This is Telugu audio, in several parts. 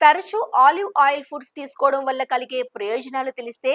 తరచూ ఆలివ్ ఆయిల్ ఫుడ్స్ తీసుకోవడం వల్ల కలిగే ప్రయోజనాలు తెలిస్తే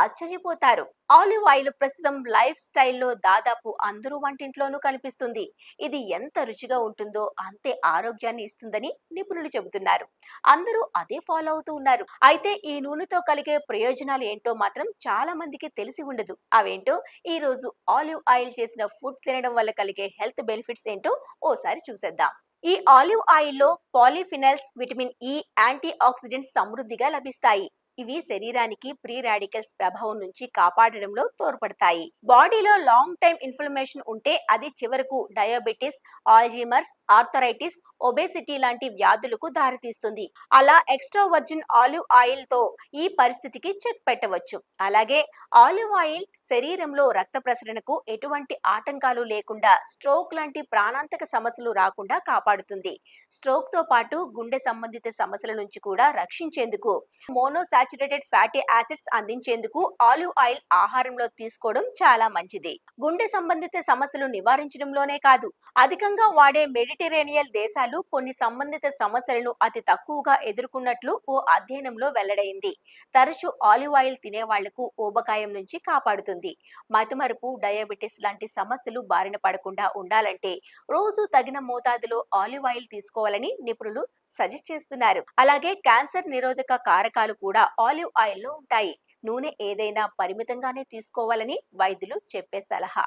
ఆశ్చర్యపోతారు. ఆలివ్ ఆయిల్ ప్రస్తుతం లైఫ్ స్టైల్లో దాదాపు అందరూ వంటింట్లోనూ కనిపిస్తుంది. ఇది ఎంత రుచిగా ఉంటుందో అంతే ఆరోగ్యాన్ని ఇస్తుందని నిపుణులు చెబుతున్నారు. అందరూ అదే ఫాలో అవుతూ ఉన్నారు. అయితే ఈ నూనెతో కలిగే ప్రయోజనాలు ఏంటో మాత్రం చాలా మందికి తెలిసి ఉండదు. అవేంటో? ఈ రోజు ఆలివ్ ఆయిల్ చేసిన ఫుడ్ తినడం వల్ల కలిగే హెల్త్ బెనిఫిట్స్ ఏంటో ఓసారి చూసేద్దాం. ఈ ఆలివ్ ఆయిల్లో polyphenols vitamin e, E antioxidants సమృద్ధిగా లభిస్తాయి. ఇవి శరీరానికి ప్రీ రాడికల్స్ ప్రభావం నుంచి కాపాడడంలో తోడ్పడతాయి. బాడీలో లాంగ్ టైం ఇన్ఫ్లమేషన్ ఉంటే అది చివరకు డయాబెటిస్ ఆల్జీమర్స్ ఆర్థరైటిస్ ఒబేసిటీ లాంటి వ్యాధులకు దారితీస్తుంది. అలా ఎక్స్ట్రా వర్జిన్ ఆలివ్ ఆయిల్తో ఈ పరిస్థితికి చెక్ పెట్టవచ్చు. అలాగే ఆలివ్ ఆయిల్ శరీరంలో రక్త ప్రసరణకు ఎటువంటి ఆటంకాలు లేకుండా స్ట్రోక్ లాంటి ప్రాణాంతక సమస్యలు రాకుండా కాపాడుతుంది. స్ట్రోక్తో పాటు గుండె సంబంధిత సమస్యల నుంచి కూడా రక్షించేందుకు సాచురేటెడ్ ఫ్యాటీ యాసిడ్స్ అందించేందుకు ఆలివ్ ఆయిల్ ఆహారంలో తీసుకోవడం చాలా మంచిది. గుండె సంబంధిత సమస్యలు నివారించడంలోనే కాదు అధికంగా వాడే మెడిటరేనియల్ దేశాలు కొన్ని సంబంధిత సమస్యలను అతి తక్కువగా ఎదుర్కొన్నట్లు ఓ అధ్యయనంలో వెల్లడైంది. తరచూ ఆలివ్ ఆయిల్ తినే వాళ్ళకు ఊబకాయం నుంచి కాపాడుతుంది. మతిమరుపు డయాబెటిస్ లాంటి సమస్యలు బారిన పడకుండా ఉండాలంటే రోజు తగిన మోతాదులో ఆలివ్ ఆయిల్ తీసుకోవాలని నిపుణులు సజెస్ట్ చేస్తున్నారు. అలాగే క్యాన్సర్ నిరోధక కారకాలు కూడా ఆలివ్ ఆయిల్లో ఉంటాయి. నూనె ఏదైనా పరిమితంగానే తీసుకోవాలని వైద్యులు చెప్పే సలహా.